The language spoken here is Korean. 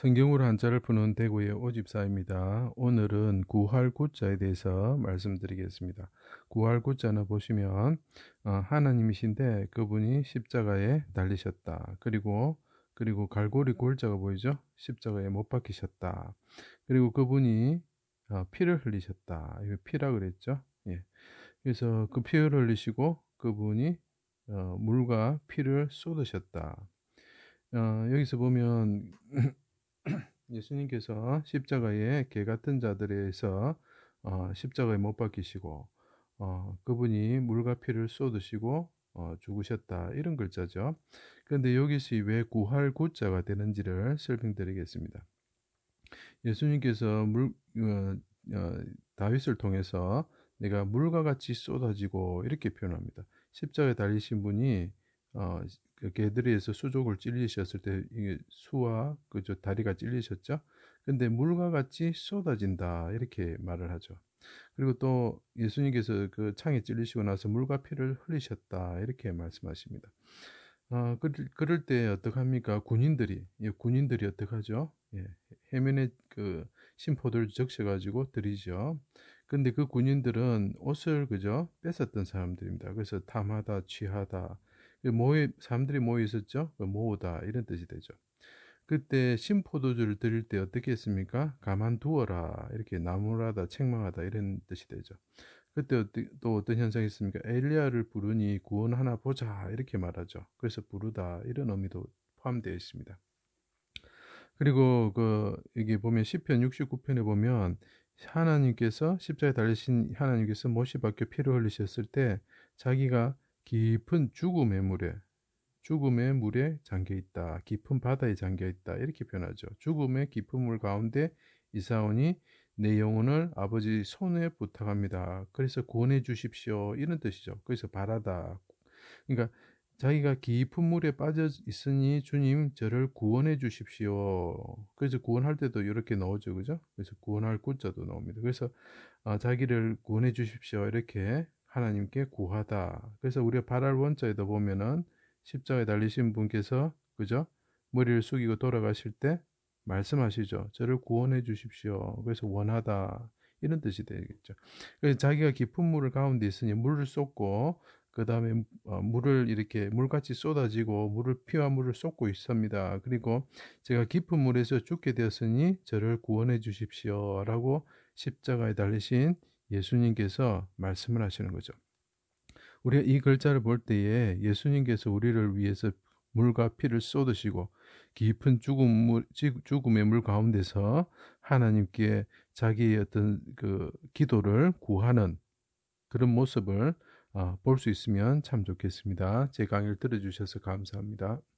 성경으로 한자를 푸는 대구의 오집사입니다. 오늘은 구할 구자에 대해서 말씀드리겠습니다. 구할 구자는 보시면 어, 하나님이신데 그분이 십자가에 달리셨다. 그리고 그리고 갈고리 골자가 보이죠? 십자가에 못 박히셨다. 그리고 그분이 어, 피를 흘리셨다. 이거 피라 그랬죠? 예. 그래서 그 피를 흘리시고 그분이 어, 물과 피를 쏟으셨다. 여기서 보면 예수님께서 십자가에 개 같은 자들에서 어, 십자가에 못 박히시고 어, 그분이 물과 피를 쏟으시고 어, 죽으셨다 이런 글자죠. 그런데 여기서 왜 구할 구자가 되는지를 설명드리겠습니다. 예수님께서 물 어, 어, 다윗을 통해서 내가 물과 같이 쏟아지고 이렇게 표현합니다. 십자가에 달리신 분이 어, 그 개들이에서 수족을 찔리셨을 때 이게 수와 그저 다리가 찔리셨죠. 근데 물과 같이 쏟아진다 이렇게 말을 하죠. 그리고 또 예수님께서 그 창에 찔리시고 나서 물과 피를 흘리셨다 이렇게 말씀하십니다. 어, 그럴, 그럴 때 어떡합니까? 군인들이 예, 군인들이 어떡하죠? 예, 해면에 그 심포들 적셔가지고 들이죠. 근데 그 군인들은 옷을 그저 뺏었던 사람들입니다. 그래서 탐하다, 취하다, 그 모여 사람들이 모여 있었죠. 그 모으다 이런 뜻이 되죠. 그때 심포도주를 드릴 때 어떻게 했습니까? 가만두어라 이렇게 나무라다 책망하다 이런 뜻이 되죠. 그때 또 어떤 현상이 있습니까? 엘리야를 부르니 구원하나 보자 이렇게 말하죠. 그래서 부르다 이런 의미도 포함되어 있습니다. 그리고 그 여기 보면 시편 69편에 보면 하나님께서 십자가에 달리신 하나님께서 못이 박혀 피를 흘리셨을 때 자기가 깊은 죽음의 물에 죽음의 물에 잠겨 있다. 깊은 바다에 잠겨 있다. 이렇게 표현하죠. 죽음의 깊은 물 가운데 이사온이 내 영혼을 아버지 손에 부탁합니다. 그래서 구원해 주십시오. 이런 뜻이죠. 그래서 바라다. 그러니까 자기가 깊은 물에 빠져 있으니 주님 저를 구원해 주십시오. 그래서 구원할 때도 이렇게 나오죠. 그죠? 그래서 구원할 구자도 나옵니다. 그래서 어, 자기를 구원해 주십시오. 이렇게 하나님께 구하다. 그래서 우리가 바랄 원자에도 보면은 십자가에 달리신 분께서 그죠? 머리를 숙이고 돌아가실 때 말씀하시죠. 저를 구원해 주십시오. 그래서 원하다. 이런 뜻이 되겠죠. 그래서 자기가 깊은 물을 가운데 있으니 물을 쏟고 그 다음에 어, 물을 이렇게 물같이 쏟아지고 물을 피와 물을 쏟고 있습니다. 그리고 제가 깊은 물에서 죽게 되었으니 저를 구원해 주십시오. 라고 십자가에 달리신 예수님께서 말씀을 하시는 거죠. 우리가 이 글자를 볼 때에 예수님께서 우리를 위해서 물과 피를 쏟으시고 깊은 죽음 물, 죽음의 물 가운데서 하나님께 자기의 어떤 그 기도를 구하는 그런 모습을 어, 볼수 있으면 참 좋겠습니다. 제 강의를 들어주셔서 감사합니다.